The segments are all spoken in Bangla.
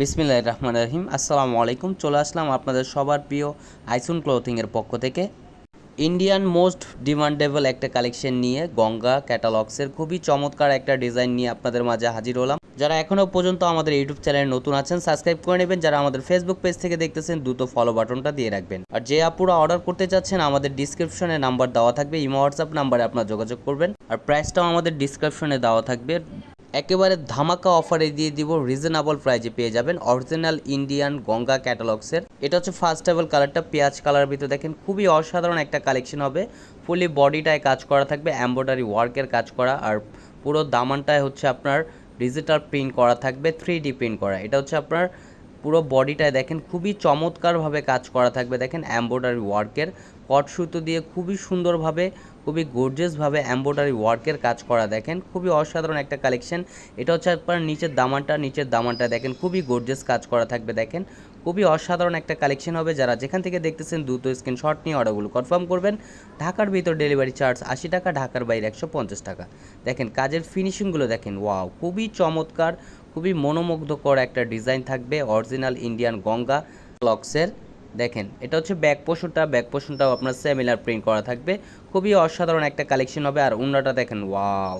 বিসমিল্লাহ রহমান রহিম। আসসালামু আলাইকুম। চলে আসলাম আপনাদের সবার প্রিয় আইসুন ক্লোথিংয়ের পক্ষ থেকে। ইন্ডিয়ান মোস্ট ডিমান্ডেবল একটা কালেকশন নিয়ে গঙ্গা ক্যাটালগসের খুবই চমৎকার একটা ডিজাইন নিয়ে আপনাদের মাঝে হাজির হলাম। যারা এখনও পর্যন্ত আমাদের ইউটিউব চ্যানেলে নতুন আছেন সাবস্ক্রাইব করে নেবেন। যারা আমাদের ফেসবুক পেজ থেকে দেখতেছেন, দ্রুত ফলো বাটনটা দিয়ে রাখবেন। আর যে আপুরা অর্ডার করতে চাচ্ছেন, আমাদের ডিসক্রিপশনে নাম্বার দেওয়া থাকবে, ইমো হোয়াটসঅ্যাপ নাম্বারে আপনার যোগাযোগ করবেন। আর প্রাইসটাও আমাদের ডিসক্রিপশনে দেওয়া থাকবে। একেবারে ধামাকা অফারে দিয়ে দিব রিজনেবল প্রাইজে পেয়ে যাবেন অরিজিনাল ইন্ডিয়ান গঙ্গা ক্যাটালগসের এটা হচ্ছে ফার্স্ট টেবল কালারটা পেঁয়াজ কালার ভিতরে দেখেন, খুবই অসাধারণ একটা কালেকশন হবে। ফুলি বডিটায় কাজ করা থাকবে এম্ব্রয়ডারি ওয়ার্কের কাজ করা, আর পুরো দামানটায় হচ্ছে আপনার ডিজিটাল প্রিন্ট করা থাকবে থ্রি ডি প্রিন্ট করা। এটা হচ্ছে আপনার পুরো বডিটায় দেখেন খুবই চমৎকারভাবে কাজ করা থাকবে। দেখেন এম্ব্রয়ডারি ওয়ার্কের কট সুতো দিয়ে খুবই সুন্দরভাবে, খুবই গর্জিয়াসভাবে এম্ব্রয়ডারি ওয়ার্কের কাজ করা দেখেন। খুবই অসাধারণ একটা কালেকশন এটা হচ্ছে আপনার নিচের দামানটা নিচের দামানটা দেখেন খুবই গর্জিয়াস কাজ করা থাকবে দেখেন। খুবই অসাধারণ একটা কালেকশন হবে। যারা যেখান থেকে দেখতেছেন দ্রুত স্ক্রিনশট নিয়ে অর্ডারগুলো কনফার্ম করবেন। ঢাকার ভিতর ডেলিভারি চার্জ আশি টাকা, ঢাকার বাইরে একশো পঞ্চাশ টাকা। দেখেন কাজের ফিনিশিংগুলো দেখেন ওয়াও খুবই চমৎকার। খুবই মনোমুগ্ধকর একটা ডিজাইন থাকবে, অরিজিনাল ইন্ডিয়ান গঙ্গা ক্লকসের দেখেন, এটা হচ্ছে ব্যাক পোষণটা, ব্যাক পোষণটাও আপনার সেমিলার প্রিন্ট করা থাকবে। খুবই অসাধারণ একটা কালেকশন হবে, আর উন্নাটা দেখেন ওয়াও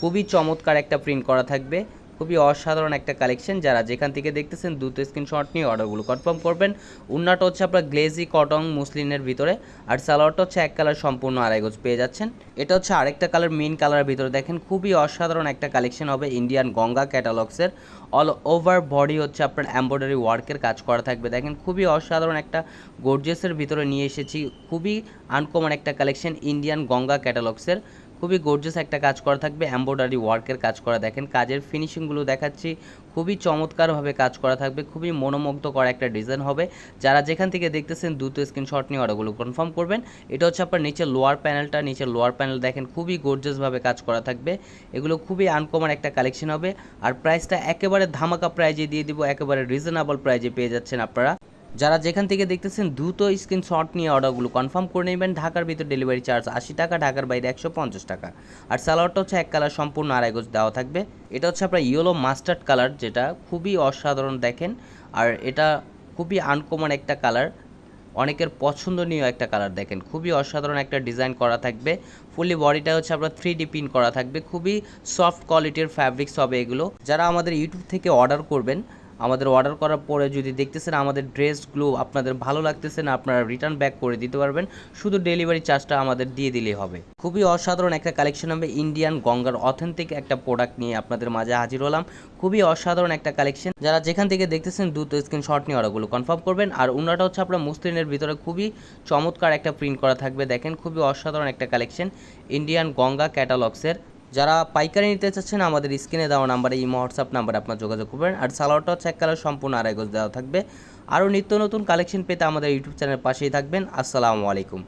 খুবই চমৎকার একটা প্রিন্ট করা থাকবে। খুবই অসাধারণ একটা কালেকশন যারা যেখান থেকে দেখতেছেন, দ্রুত স্ক্রিনশট নিয়ে অর্ডারগুলো কনফার্ম করবেন। উন্নাটা হচ্ছে আপনার গ্লেজি কটন মুসলিনের ভিতরে। আর সালোয়ারটা হচ্ছে এক কালার সম্পূর্ণ আড়াই গজ পেয়ে যাচ্ছেন। এটা হচ্ছে আরেকটা কালার মেন কালারের ভিতরে। দেখেন, খুবই অসাধারণ একটা কালেকশন হবে ইন্ডিয়ান গঙ্গা ক্যাটালগসের অল ওভার বডি হচ্ছে আপনার এম্ব্রয়ডারি ওয়ার্কের কাজ করা থাকবে। দেখেন, খুবই অসাধারণ একটা গোর্জেসের ভিতরে নিয়ে এসেছি। খুবই আনকমন একটা কালেকশন ইন্ডিয়ান গঙ্গা ক্যাটালগসের খুবই গর্জিয়াস একটা কাজ করা থাকবে এম্ব্রয়ডারি ওয়ার্কের কাজ করা। দেখেন কাজের ফিনিশিংগুলো দেখাচ্ছি, খুবই চমৎকারভাবে কাজ করা থাকবে, খুবই মনোমুগ্ধ করা একটা ডিজাইন হবে। যারা যেখান থেকে দেখতেছেন, দ্রুত স্ক্রিনশট নিয়ে অর্ডারগুলো কনফার্ম করবেন। এটা হচ্ছে আপনার নিচে লোয়ার প্যানেলটা নিচে লোয়ার প্যানেল দেখেন খুবই গর্জিয়াসভাবে কাজ করা থাকবে। এগুলো খুবই আনকমন একটা কালেকশন হবে। আর প্রাইসটা একেবারে ধামাকা প্রাইজে দিয়ে দিব, একেবারে রিজনেবল প্রাইজে পেয়ে যাচ্ছেন আপনারা। যারা যেখান থেকে দেখতেছেন, দ্রুত স্ক্রিনশট নিয়ে অর্ডারগুলো কনফার্ম করে নেবেন। ঢাকার ভিতর ডেলিভারি চার্জ আশি টাকা, ঢাকার বাইরে একশো পঞ্চাশ টাকা। আর সালোয়ারটা হচ্ছে এক কালার সম্পূর্ণ আড়াই গোজ দেওয়া থাকবে। এটা হচ্ছে আপনার ইয়েলো মাস্টার্ড কালার যেটা খুবই অসাধারণ দেখেন। আর এটা খুবই আনকমন একটা কালার অনেকের পছন্দনীয় একটা কালার দেখেন। খুবই অসাধারণ একটা ডিজাইন করা থাকবে। ফুলি বডিটা হচ্ছে আপনার থ্রি ডি পিন করা থাকবে। খুবই সফট কোয়ালিটির ফ্যাব্রিক্স হবে এগুলো। যারা আমাদের ইউটিউব থেকে অর্ডার করবেন আমাদের অর্ডার করার পরে যদি দেখতেছেন আমাদের ড্রেসগুলো আপনাদের ভালো লাগতেছে না, আপনারা রিটার্ন ব্যাক করে দিতে পারবেন। শুধু ডেলিভারি চার্জটা আমাদের দিয়ে দিলেই হবে। খুবই অসাধারণ একটা কালেকশন হবে ইন্ডিয়ান গঙ্গার অথেন্টিক একটা প্রোডাক্ট নিয়ে আপনাদের মাঝে হাজির হলাম। খুবই অসাধারণ একটা কালেকশন যারা যেখান থেকে দেখতেছেন, দ্রুত স্ক্রিনশট নিয়ে অর্ডারগুলো কনফার্ম করবেন। আর উন্নাটা হচ্ছে আপনার মুসলিনের ভিতরে খুবই চমৎকার একটা প্রিন্ট করা থাকবে। দেখেন, খুবই অসাধারণ একটা কালেকশন ইন্ডিয়ান গঙ্গা ক্যাটালগসের যারা পাইকারি নিতে চাচ্ছেন, আমাদের স্ক্রিনে দেওয়া নাম্বারে ইমো, হোয়াটসঅ্যাপ নাম্বারে আপনার যোগাযোগ করবেন। আর সালোয়ারটা হচ্ছে এক কালার, সম্পূর্ণ আড়াই গজ দেওয়া থাকবে। আরও নিত্য নতুন কালেকশন পেতে আমাদের ইউটিউব চ্যানেল পাশেই থাকবেন। আসসালামু আলাইকুম।